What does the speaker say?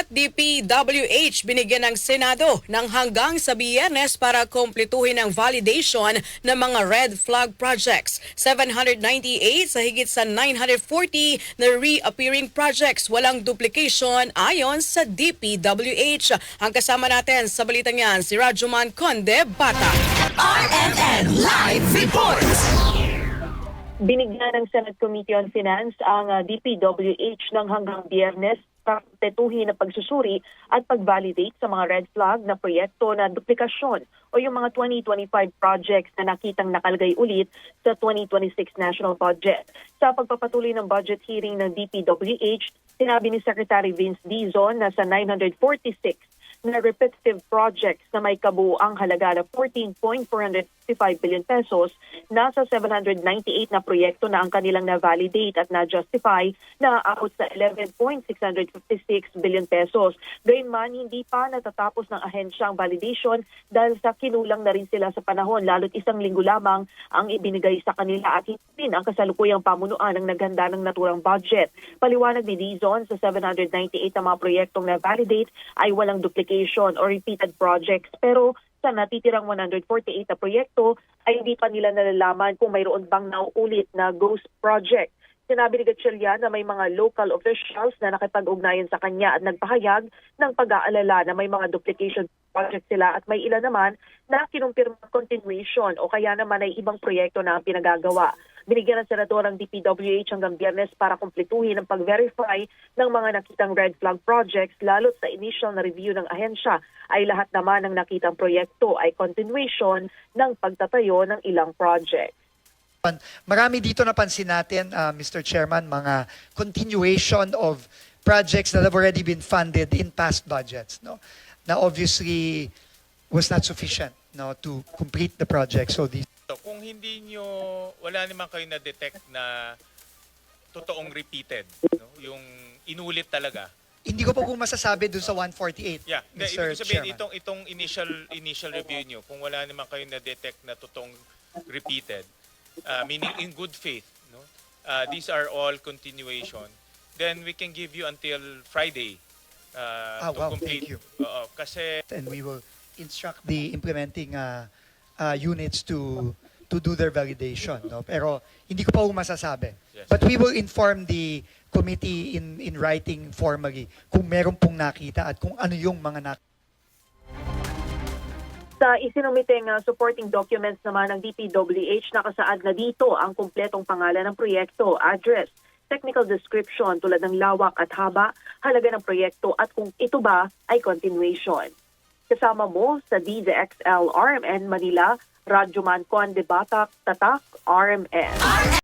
At DPWH binigyan ng Senado ng hanggang sa biyernes para kumpletuhin ang validation ng mga red flag projects. 798 sa higit sa 940 na reappearing projects. Walang duplication ayon sa DPWH. Ang kasama natin sa balitang yan, si Rajuman Conde Bata. RMN Live Reports. Binigyan ng Senate Committee on Finance ang uh, DPWH ng hanggang biyernes para tetuhin na pagsusuri at pag-validate sa mga red flag na proyekto na duplikasyon o yung mga 2025 projects na nakitang nakalagay ulit sa 2026 national budget. Sa pagpapatuloy ng budget hearing ng DPWH, sinabi ni Secretary Vince Dizon na sa 946 na repetitive projects na may kabuuang halaga na 14.455 billion pesos, nasa 798 na proyekto na ang kanilang na-validate at na-justify na aabot sa 11.656 billion pesos. Gayunman, hindi pa natatapos ng ahensya ang validation dahil sa kinulang na rin sila sa panahon, lalo't isang linggo lamang ang ibinigay sa kanila at hindi rin ang kasalukuyang pamunuan ng naghanda ng naturang budget. Paliwanag ni Dizon sa 798 na mga proyektong na-validate ay walang duplication or repeated projects pero sa natitirang 148 na proyekto ay hindi pa nila nalalaman kung mayroon bang nauulit na ghost project. Sinabi ni Gatchalian na may mga local officials na nakipag-ugnayan sa kanya at nagpahayag ng pag-aalala na may mga duplication project sila at may ilan naman na kinumpirma continuation o kaya naman ay ibang proyekto na ang pinagagawa. Binigyan ng senador ang DPWH hanggang biyernes para kumpletuhin ang pag-verify ng mga nakitang red flag projects lalo't sa initial na review ng ahensya ay lahat naman ng nakitang proyekto ay continuation ng pagtatayo ng ilang project. Marami dito napansin natin, uh, Mr. Chairman, mga continuation of projects that have already been funded in past budgets. No? Na obviously was not sufficient no, to complete the project. So these kung hindi nyo, wala naman kayo na-detect na totoong repeated, no? yung inulit talaga. hindi ko pa po masasabi dun sa 148, Yeah, hindi, Mr. ibig sabihin Chairman. itong itong initial initial review nyo, kung wala naman kayo na-detect na totoong repeated, uh, meaning in good faith, no? Uh, these are all continuation. Then we can give you until Friday uh, Ah, to wow, complete. thank you. Oo, kasi and we will instruct the implementing uh, uh, units to to do their validation. No? Pero hindi ko pa po masasabi. Yes. But we will inform the committee in in writing formally kung meron pong nakita at kung ano yung mga nakita. Sa isinumiteng uh, supporting documents naman ng DPWH, nakasaad na dito ang kumpletong pangalan ng proyekto, address, technical description tulad ng lawak at haba, halaga ng proyekto at kung ito ba ay continuation. Kasama mo sa DZXL RMN Manila, Radyo Man Conde Batak, Tatak, RMN.